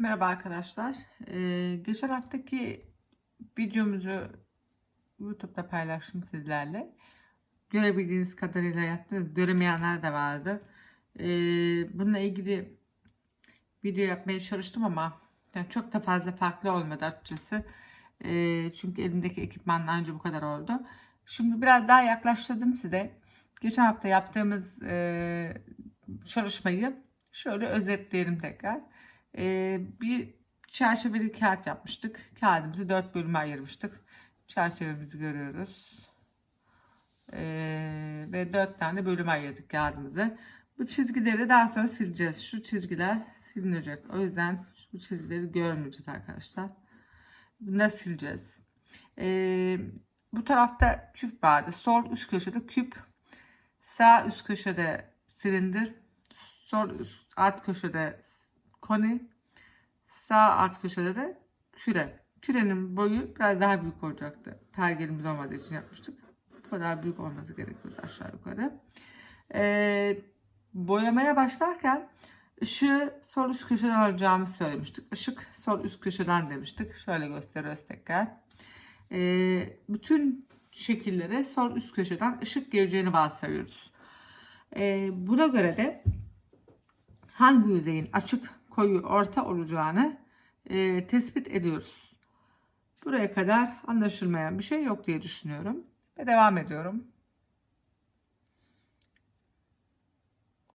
Merhaba arkadaşlar. Ee, geçen haftaki videomuzu YouTube'da paylaştım sizlerle. Görebildiğiniz kadarıyla yaptınız. Göremeyenler de vardı. Ee, bununla ilgili video yapmaya çalıştım ama yani çok da fazla farklı olmadı açıkçası. Ee, çünkü elimdeki ekipmanla önce bu kadar oldu. Şimdi biraz daha yaklaştırdım size. Geçen hafta yaptığımız e, çalışmayı şöyle özetleyelim tekrar. Ee, bir çerçeveli kağıt yapmıştık. Kağıdımızı dört bölüme ayırmıştık. Çerçevemizi görüyoruz. Ee, ve dört tane bölüme ayırdık kağıdımızı. Bu çizgileri daha sonra sileceğiz. Şu çizgiler silinecek. O yüzden bu çizgileri görmeyeceğiz arkadaşlar. Bunları sileceğiz. Ee, bu tarafta küp vardı. Sol üst köşede küp. Sağ üst köşede silindir. Sol üst alt köşede koni. Sağ alt köşede de küre. Kürenin boyu biraz daha büyük olacaktı. Pergelimiz olmadığı için yapmıştık. Bu kadar büyük olması gerekiyordu aşağı yukarı. Ee, boyamaya başlarken ışığı sol üst köşeden alacağımızı söylemiştik. Işık sol üst köşeden demiştik. Şöyle gösteriyoruz tekrar. Ee, bütün şekillere sol üst köşeden ışık geleceğini varsayıyoruz. Ee, buna göre de hangi yüzeyin açık, koyu, orta olacağını e, tespit ediyoruz. Buraya kadar anlaşılmayan bir şey yok diye düşünüyorum. Ve devam ediyorum.